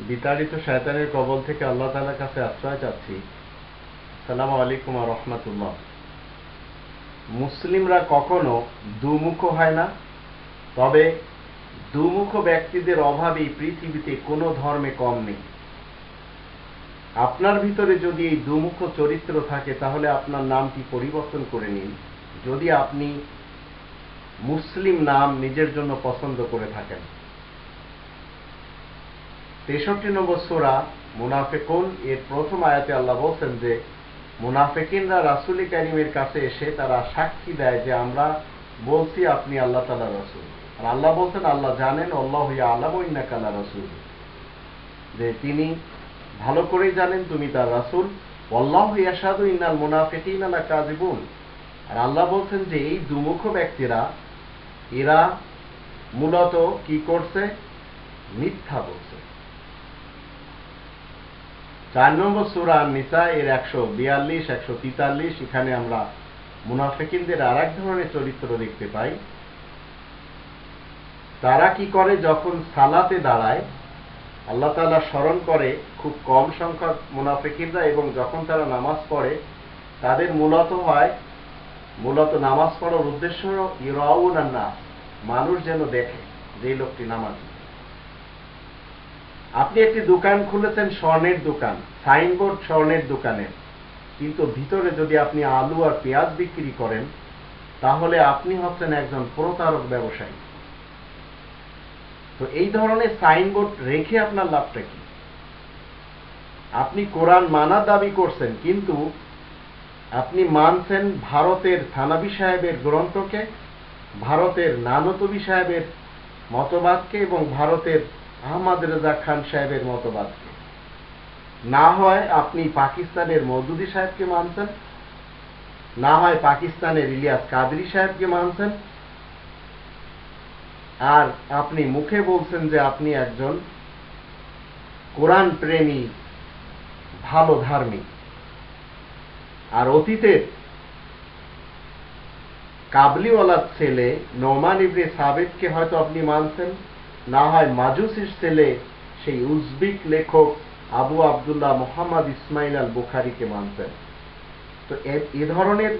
বিতাড়িত শয়তানের কবল থেকে আল্লাহ তাআলার কাছে আশ্রয় চাচ্ছি। সালামু আলাইকুম রহমতুল্লাহ। মুসলিমরা কখনো দুমুখ হয় না, তবে দুমুখ ব্যক্তিদের অভাবেই পৃথিবীতে কোনো ধর্মে কম নেই। আপনার ভিতরে যদি এই দুমুখ চরিত্র থাকে, তাহলে আপনার নামটি পরিবর্তন করে নিন। যদি আপনি মুসলিম নাম নিজের জন্য পছন্দ করে থাকেন তেষট্টি নম্বর সোরা মুনাফেকুন, এর প্রথম আয়াতে আল্লাহ বলছেন যে, মুনাফেকিনরা রাসুলি কারিমের কাছে এসে তারা সাক্ষী দেয় যে আমরা বলছি আপনি আল্লাহ তালা রসুল। আর আল্লাহ বলছেন, আল্লাহ জানেন, আল্লাহ হইয়া আলাম কালা রসুল। যে তিনি ভালো করেই জানেন তুমি তার রাসুল। আল্লাহ ইয়াসাদু ইন্নাল মুনাফিকিন আলা কাজিবুন আর আল্লাহ বলছেন যে এই দুমুখ ব্যক্তিরা, এরা মূলত কি করছে? মিথ্যা বলছে। চার নম্বর সুরা নিসা এর একশো বিয়াল্লিশ, একশো তিতাল্লিশ, এখানে আমরা মুনাফেকিনদের আর এক ধরনের চরিত্র দেখতে পাই। তারা কি করে? যখন সালাতে দাঁড়ায়, আল্লাহ তালা স্মরণ করে খুব কম সংখ্যক মুনাফেকিনরা এবং যখন তারা নামাজ পড়ে, তাদের মূলত হয়, মূলত নামাজ পড়ার উদ্দেশ্য ইরাউন নাস মানুষ যেন দেখে যে লোকটি নামাজ। আপনি একটি দোকান খুলেছেন, স্বর্ণের দোকান, সাইনবোর্ড স্বর্ণের দোকানের কিন্তু ভিতরে যদি আপনি আলু আর পেঁয়াজ বিক্রি করেন, তাহলে আপনি হচ্ছেন একজন প্রতারক ব্যবসায়ী। তো এই ধরনের সাইনবোর্ড রেখে আপনার লাভটা কি? আপনি কোরআন মানা দাবি করছেন, কিন্তু আপনি মানছেন ভারতের থানাবি সাহেবের গ্রন্থকে, ভারতের নানতবি সাহেবের মতবাদকে এবং ভারতের আহমদ রেজা খান সাহেবের মতবাদকে না হয় আপনি পাকিস্তানের মৌদুদি সাহেবকে মানছেন, না হয় পাকিস্তানের ইলিয়াস কাদরি সাহেবকে মানছেন। আর আপনি মুখে বলছেন যে আপনি একজন কোরআন প্রেমী, ভালো ধার্মিক। আর অতীতের কাবলিওয়ালার ছেলে নোমান ইবনে সাবেদকে হয়তো আপনি মানছেন। না হয় মাজুসির ছেলে সেই উজবিক লেখক আবু আবদুল্লাহ মোহাম্মদ ইসমাইল আল বুখারিকে মানছেন তো এ ধরনের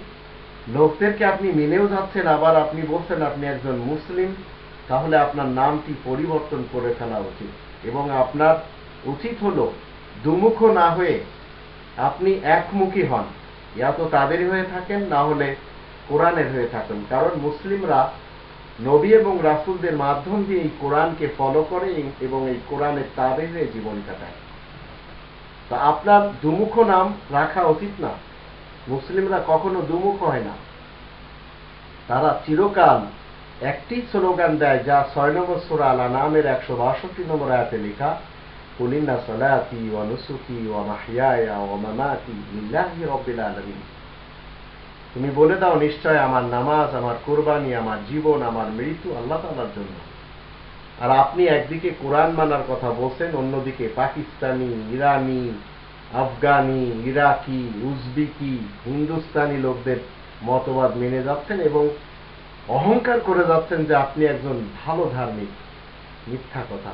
লোকদেরকে আপনি মেনেও যাচ্ছেন, আবার আপনি বলছেন আপনি একজন মুসলিম, তাহলে আপনার নামটি পরিবর্তন করে ফেলা উচিত। এবং আপনার উচিত হলো দুমুখ না হয়ে আপনি একমুখী হন। ইয়া তো তাদের হয়ে থাকেন, না হলে কোরআনের হয়ে থাকেন। কারণ মুসলিমরা নবী এবং রাসুলদের মাধ্যম দিয়ে এই কোরআনকে ফলো করে এবং এই কোরআনের তাবে হয়ে জীবন কাটায়। তা আপনার দুমুখ নাম রাখা উচিত না। মুসলিমরা কখনো দুমুখ হয় না। তারা চিরকাল একটি স্লোগান দেয় যা ছয় নম্বর সুরা আলা নামের একশো বাষট্টি নম্বর আয়াতে লেখা, কুলিন্না সলাতি ওয়া নুসুকি ওয়া মাহিয়ায়া ওয়া আলামিন। তুমি বলে দাও নিশ্চয় আমার নামাজ, আমার কোরবানি, আমার জীবন, আমার মৃত্যু আল্লাহ তালার জন্য। আর আপনি একদিকে কোরআন মানার কথা বলছেন, অন্যদিকে পাকিস্তানি, ইরানি, আফগানি, ইরাকি, উজবেকি, হিন্দুস্তানি লোকদের মতবাদ মেনে যাচ্ছেন এবং অহংকার করে যাচ্ছেন যে আপনি একজন ভালো ধার্মিক। মিথ্যা কথা।